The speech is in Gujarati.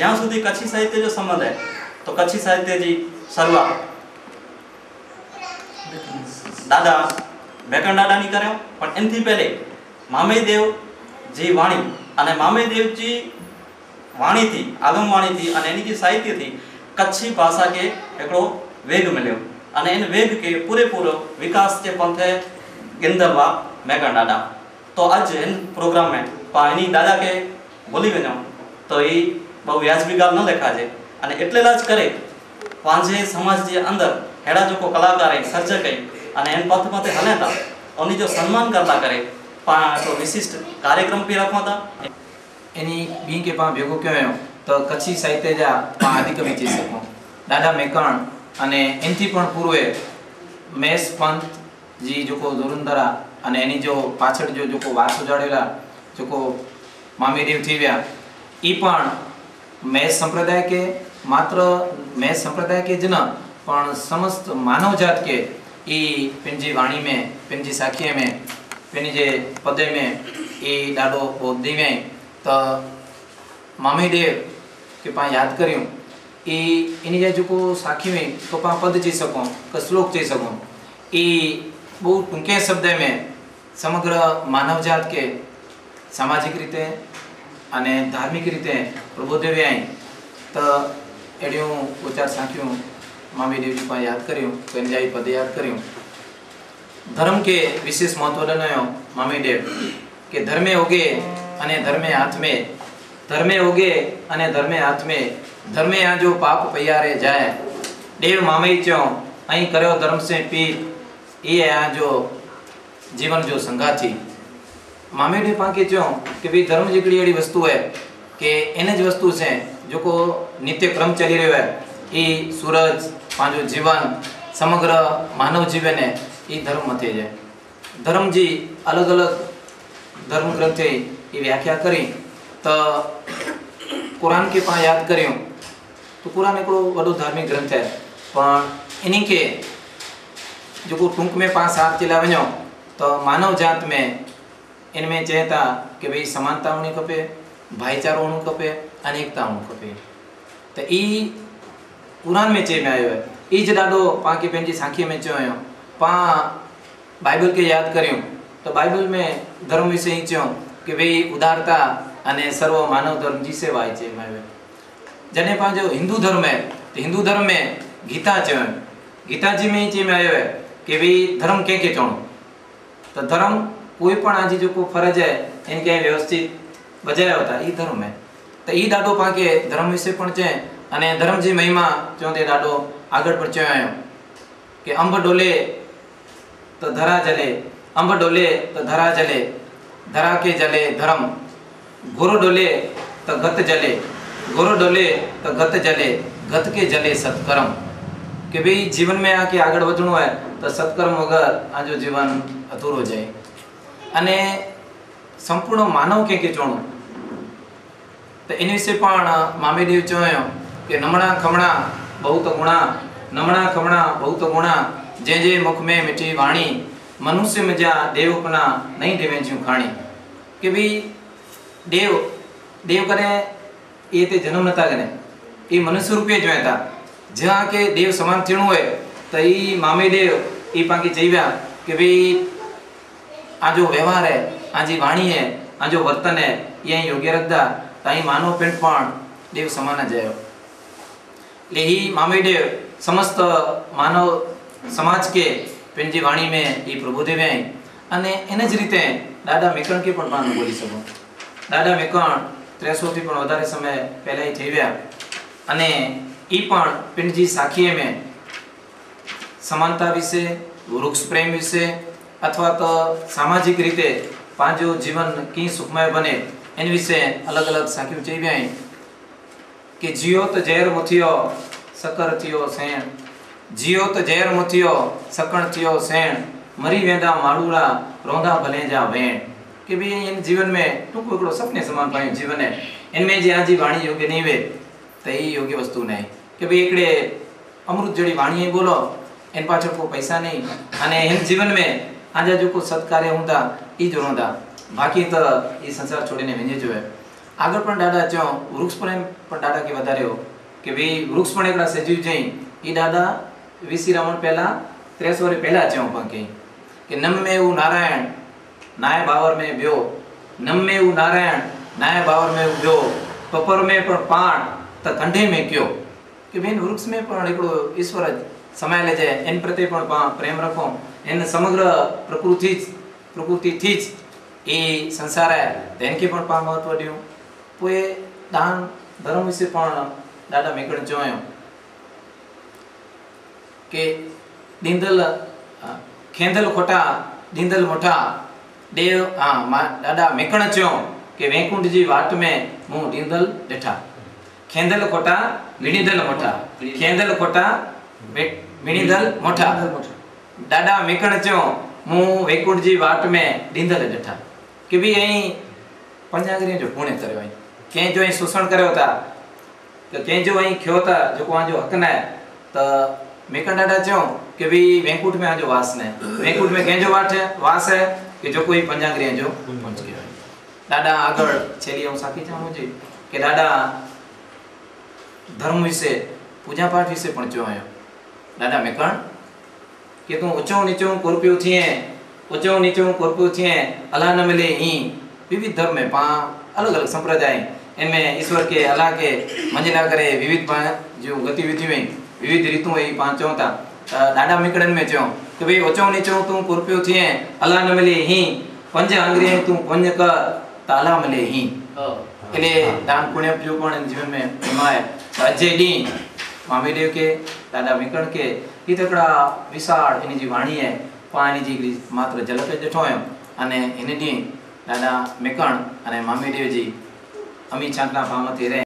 જ્યાં સુધી કચ્છી સાહિત્ય જો સંબંધ હે તો કચ્છી સાહિત્યજી શરૂઆત દાદા બેકણ દાદાની કર્યો, પણ એનથી પહેલે મામયદેવજી વાણી અને મામયદેવજી વાણીથી આગમવાણીથી અને એની જે સાહિત્યથી કચ્છી ભાષા કે એકડો વેગ મળ્યો અને એને વેગ કે પૂરેપૂરો વિકાસ જે પંથે ગિંદરવા મેકણ દાદા. તો આજ એન પ્રોગ્રામ મેં. પણ એની દાદા કે બોલી વञो તો એ બહુ વ્યાજબી ગામ ન દેખાજે. અને એટલેલા જ કરે. પાંજે સમાજની અંદર હેડા જોકો કલાકારે સર્જક અને એન પથ પથે હલેતા. ઓની જો સન્માન કરતા કરે. પણ વિશિષ્ટ કાર્યક્રમ પી રાખવા એની બી કે પા ભેગો કયો એમ, તો કચ્છી સાહિત્ય જા પા આદિકવિ જી શકો દાદા મેકણ અને એનથી પણ પૂર્વે મેસ પંત જી જોકો ધોરંધરા અને એની જો પાછળ જો જોકો વારસો જાળવેલા જોકો મામીદેવથી ગયા એ પણ મેષ સંપ્રદાય કે માત્ર મેષ संप्रदाय के ज न પણ समस्त मानव जात के ई पंहिंजी वाणी में पंहिंजी साखीअ में पंहिंजे पद में ई ॾाढो ॿोधी में त मामी देव के पाण यादि करियूं ई इन जा जेको साखी में तो पाण पद चई सघूं क श्लोक चई सघूं ई બહુ ટૂંકે શબ્દ મેં સમગ્ર માનવજાત કે સામાજિક રીતે અને ધાર્મિક રીતે પ્રબોધ્ય વ્યાય તો એણે હું ઉચ્ચાર સાંખ્યું, મામી દેવજી પાસે યાદ કર્યું કંજાઈ પદે યાદ કર્યું. ધર્મ કે વિશેષ મહત્વ જણાયો મામી દેવ, કે ધર્મે ઓગે અને ધર્મે હાથમે ધર્મે ઓગે અને ધર્મે હાથમે ધર્મે આ જો પાપ પૈયારે જાય, દેવ મામઈ ચ્યો અહીં કર્યો ધર્મ સે પી એ આ જો જીવન જો સંગાથી. મામેડે પાંકે ચો કે ભાઈ ધર્મ જેકડી એવી વસ્તુ હે કે એને જ વસ્તુ છે. જોકો નિત્ય ક્રમ ચાલી રહ્યો હે એ સૂરજ પાંજો જીવન, સમગ્ર માનવ જીવને એ ધર્મ મથે છે ધર્મજી અલગ અલગ ધર્મ ગ્રંથે એ વ્યાખ્યા કરી. તો કુરાન કે પણ યાદ કર્યું. તો કુરાન એકડો વધુ ધાર્મિક ગ્રંથ છે. પણ એની કે જો ટૂંક મેં પાંચ સાત ચિલા વञो તો માનવ જાત મેં इन में चए था कि भई समानता हुअणी खपे भाईचारो हुअणु खपे अनेकता हुअणु खपे त ई क़ुरान में चए में आयो आहे ई ज ॾाढो पाण खे पंहिंजी साखीअ में चयो हुयो पाण बाइबल खे यादि करियूं त बाइबल में धर्म विषय ई चयो कि भई उदारता अने सर्व मानव धर्म जी सेवा आहे चए में आयो आहे जॾहिं पंहिंजो हिंदू धर्म आहे त हिंदू धर्म में गीता चयो आहे गीता जी में ई चए में आयो आहे कि भई धर्म कंहिंखे चवणो त धर्म કોઈ પણ આ जी को ફરજ હે એને ક્યાંય વ્યવસ્થિત બજાવ્યા હતા એ ધર્મ હે. તો એ ડાડો પાકે ધર્મ વિશે પણ છે અને ધર્મજી મહિમા ચો તે ડાડો આગળ પણ ચયો કે અંબ ડોલે તો ધરા જલે, અંબ ડોલે તો ધરા જલે, ધરા કે જલે ધર્મ. ગોરો ડોલે તો ગત જલે ગોરો ડોલે તો ગત જલે, ગત કે જલે સત્કર્મ. કે ભાઈ જીવન મેં આ કે આગળ વધણું હોય તો સત્કર્મ વગર આ જો જીવન અધૂરું જાય. અને સંપૂર્ણ માનવ કે કે જોણું. તો એની વિશે પણ મામેદેવ જોયો કે નમણા ખમણા બહુ તો ગુણા, નમણા ખમણા બહુ તો ગુણા, જે જે મુખ में મીઠી વાણી, મનુષ્ય મજા દેવ દેવપના નહીં દેવે જ્યું ખાણી. કે ભાઈ દેવ દેવ કરે, એ તે જન્મ નતા કરે. એ મનુષ્ય રૂપે જોયા હતા જ્યાં કે દેવ સમાન થયું હોય, તો એ મામેદેવ એ પાકી જઈવ્યા કે ભાઈ આ જો વ્યવહાર હે આ जी वाणी है આ જો વર્તન હે એ યોગ્ય રખતા તાઈ માનો પેટ પણ દેવ સમાન જયો लेही मामेदेव समस्त માનવ સમાજ કે પેનજી વાણી મેં, એ પ્રભુદેવ અને એને જ રીતે દાદા મેકણ કે પણ ભાન બોલી શકો. દાદા મેકણ ત્રેસોથી પણ વધારે સમય પહેલાં થઈ ગયા અને એ પણ પિંડજી સાખીએ મેં. સમાનતા વિશે વૃક્ષ પ્રેમ વિશે અથવા તો સામાજિક રીતે પાંજો જીવન કી સુખમય બને એની વિશે અલગ અલગ સાખ્યું ચઈ વ્યાય કે જીઓ તો ઝેર મુથિયો સકર થયો સેણ જીઓ તો ઝેર મુથિયો સકણ થયો સેણ મરી વેંદા માડુડા રોંદા ભલે જા વેણ કે ભાઈ इन जीवन में टूंको हिकिड़ो सपने समान पायूं जीवन है इनमें जे आजी वाणी योग्य नहीं वे त ई योग्य वस्तु नहीं કે ભાઈ એકડે અમૃત જેવી વાણી બોલો એન પાછળ કોઈ પૈસા નહીં અને એન જીવન में આજુકો સત્કાર્ય ઊંધા એ જ રોંધા બાકી તો એ સંસાર છોડીને વેંજે જોવે. આગળ પણ દાદા જો વૃક્ષ પણ એમ પણ દાદા કે વધાર્યો કે ભાઈ વૃક્ષ પણ એકડા સજીવ જઈ એ દાદા વીસી રાવણ પહેલાં, ત્રેસ વર્ષ પહેલાં જ્યાં પણ કહી કે નમે એવું નારાયણ, નાય બાવર મેં બ્યો નમે એવું નારાયણ, નાય બાવર મેં બ્યો પપર મેં પણ પાણ, તો કંઢે મેં કયો. કે બેન વૃક્ષ મેં પણ એકડો ઈશ્વર જ સમાયેલા છે. એન પ્રત્યે પણ પ્રેમ રાખો. એને સમગ્ર પ્રકૃતિ જ પ્રકૃતિથી જ એ સંસારે તેનકી પણ પા મહત્વ દઉં પોએ દાન ધર્મ વિશે પણ દાદા મેકણ જોયો. કે દિંદલ ખેંદલ ખોટા દિંદલ મોટા દેવ દાદા મેકણ ચયો કે વેંકુંઠજી વાત મેં હું દિંદલ બેઠા. ખેંદલ ખોટા વિણીદલ મોટા. ખેંદલ ખોટા ڏاڏا ميڪڻ چيو مون ويڪنٺ جي واٽ ۾ ڏيندل ڏٺا ڪه ڀئي پنجاگريءَ جو پوني ڪريو ڪنهن جو ۽ شوشڻ ڪريو ٿا ته ڪنهن جو ۽ کيو ٿا جيڪو حق نه آهي ته ميڪڻ ڏاڍا چيون ڪه ڀئي ويڪنٺ ۾ واس نه آهي وينڪنٺ ۾ ڪنهن جو واٽ واس آهي ڪه جيڪو پنجاگريءَ جو پهچي ويو ڏاڍا منهنجي ڪه ڏاڏا ڌرم وشيه پوڄا پاٺ وشيه پهچيو آهيان ॾाढा मेकण કે તું ઊંચો નીચો કોરપિયો थिए ऊंचो नीचो कोरपियो थिए अलाह न मिले ही विविध धर्म में पां अलग अलग संप्रदाय इनमें ईश्वर के अलाह के मंजिला करे विविध पां जो गतिविधियूं आहिनि विविध रीतूं ई पां चऊं था त ॾाढा मिकड़नि में चयूं कि भई ऊंचो नीचो तूं कोरपियो थिए अलाह न मिले ही पंज आंगरी तूं पुण्य कर त अलाह मिले ही એટલે દાન પુણ્ય जो પણ જીવન में हिमाए अजय ॾींहुं मामेदेव के ॾाढा દાદા વિકણ કે હિતકડા વિશાળ એની જે વાણીએ પાણી જીગરી માત્ર જલપે જઠો એમ. અને એની દાદા મેકણ અને મામી દેવજી અમી ચાંદના ભાવમાંથી રહે.